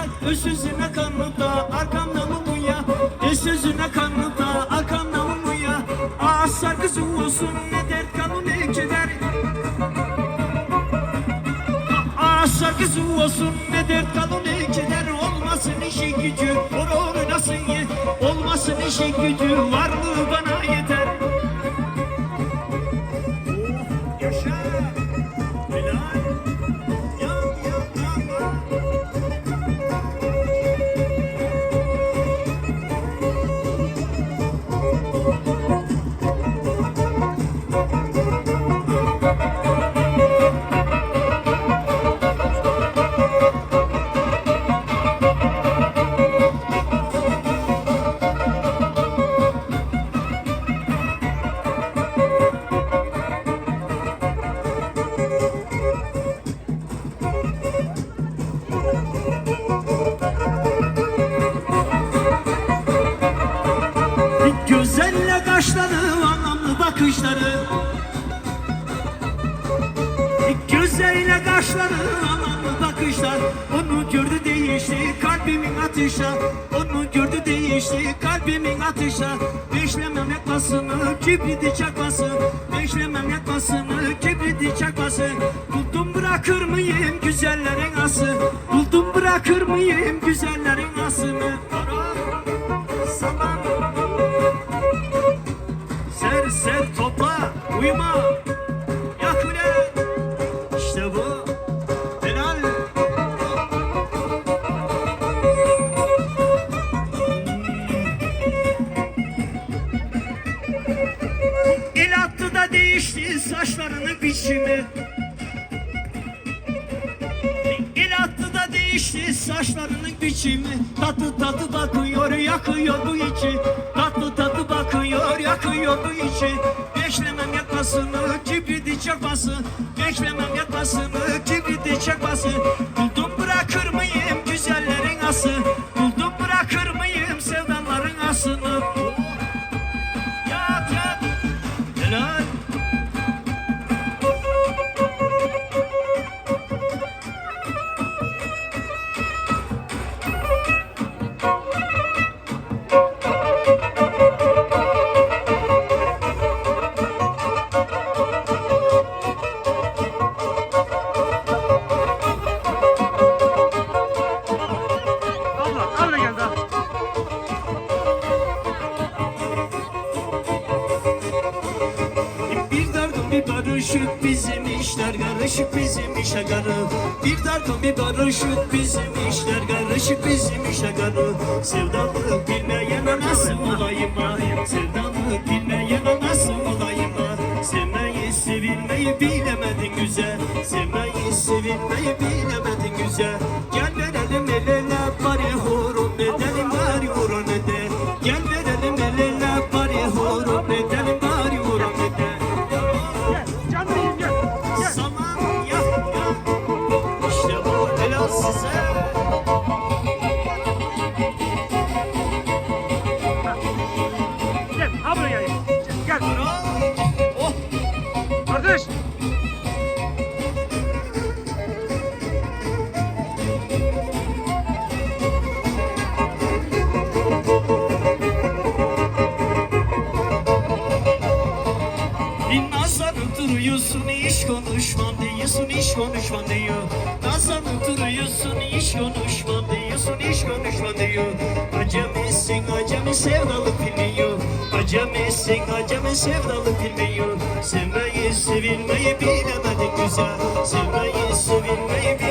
paylaşacak Özsüzüne kanıta arkamda mı bu ya? Özsüzüne kanıta arkamda mı ya? Ah sarkısı olsun ne dert kanı ne keder? Ah sarkısı olsun ne dert kanı ne keder? Olmasın işi gücü or oynasın ye? Olmasın işi gücü varlığı bana yeter Güzelle kaşları, anlamlı bakışlar. Onu gördü değişti kalbimin atışa Onu gördü değişti kalbimin atışa Beşlemem yakmasını, kibriti çakması Beşlemem yakmasını, kibriti çakması Buldum bırakır mıyım güzellerin ası? Buldum bırakır mıyım güzellerin asını? Kara, salam Ser ser topla uyuma saçlarının biçimi. El attı da değişti saçlarının biçimi. Tatlı tatlı bakıyor yakıyor bu içi. Tatlı tatlı bakıyor yakıyor bu içi. Beşlemem yakmasını kibriti çakması Beşlemem işe garı Bir dargın bir barışık bizim işler karışık bizim işe garı Sevdalık bilmeyen nasıl olayım ha. Sevdalık bilmeyen nasıl olayım ha. Sevmeyi sevilmeyi bilemedin güzel. Sevmeyi sevilmeyi bilemedin güzel iş konuşmam diyorsun iş konuşmam diyor. Nazlanıp duruyorsun iş konuşmam diyorsun iş konuşmam diyor. Acemisin acemi sevdalı bilmiyor. Acemisin acemi sevdalı bilmiyor. Sevmeyi sevilmeyi bilemedin güzel. Sevmeyi sevilmeyi bilemedin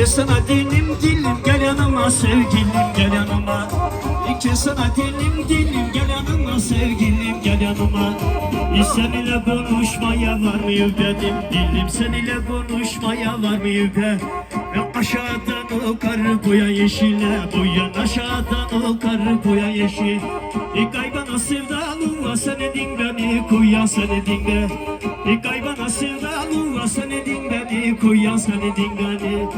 İki sana dilim dilim gel yanıma sevgilim gel yanıma. İki sana dilim dilim gel yanıma sevgilim gel yanıma. Biz seninle konuşmaya var mıyım benim dilim seninle konuşmaya var mıyım be. Ve aşağıdan o karı boya yeşile Bu yan aşağıdan o karı boya yeşil. E kaybana sevdalım var seni din beni Kuyan seni dinle E kaybana sevdalım var seni din beni Kuyan seni din beni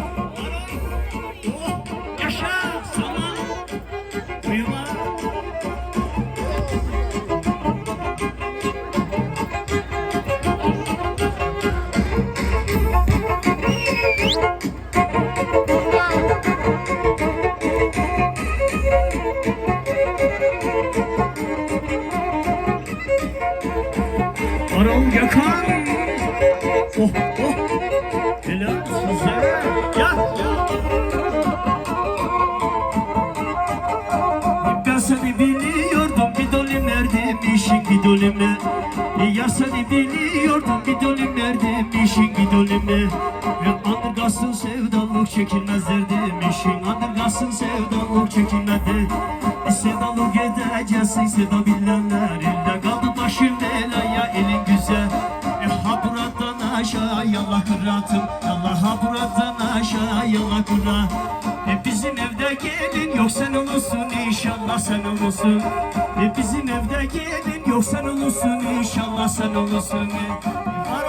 Uyuma Gökhan. Oh biliyordum bir dolim nerede? İşin bir dolime Andırgasın sevdalık çekilmez derdim işin Andırgasın sevdalık çekilmedi Sevdalık edeceksin sevda bilenler Elle kaldı başım belaya elin güzel. E, Ha buradan aşağı yallah kıratım. Yallah ha buradan aşağı yallah kıra Bizim evde gelin yok sen olursun inşallah sen olursun. Bizim evde gelin yok sen olursun inşallah sen olursun. E, Var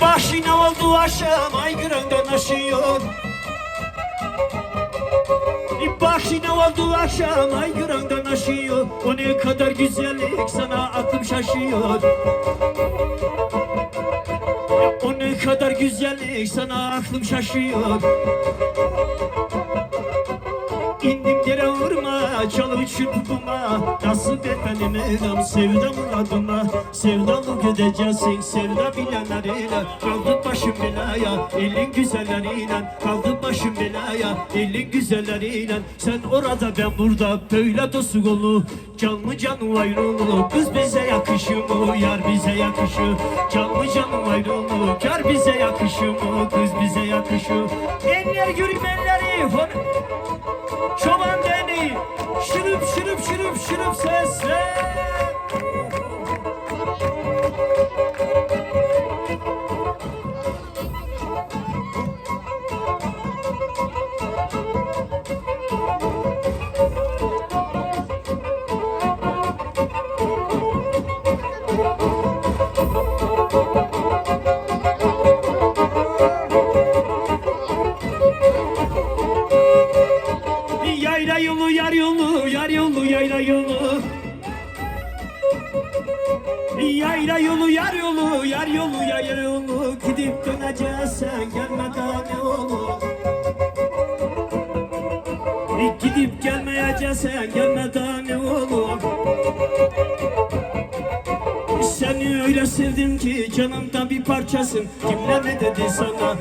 Başına oldu aşağı aygırından aşıyor Başına oldu aşağı aygırından aşıyor O ne kadar güzellik sana aklım şaşıyor kadar güzellik sana aklım şaşıyor. İndim yere vurma, çalı çırpıma Nasıl benim elam, sevda muradıma Sevdalık edeceksin, sevda bilenleriyle. Kaldı başım belaya, elin güzelleriyle. Kaldı başım belaya, elin güzelleriyle. Sen orada ben burada, böyle dostluk olur. Canlı canım ayrılır, kız bize yakışır mı? Yar bize yakışır, canlı canım ayrılır Yar bize yakışır mı? Kız bize yakışır. Eller yürüm elleri, hon- Çoban deni Şırıp şırıp şırıp şırıp sesle yolu yolu Gidip döneceksen gelme daha ne olur? Gidip gelmeyeceksen gelme daha ne olur? Seni öyle sevdim ki canımdan bir parçasın. Kimler ne dedi sana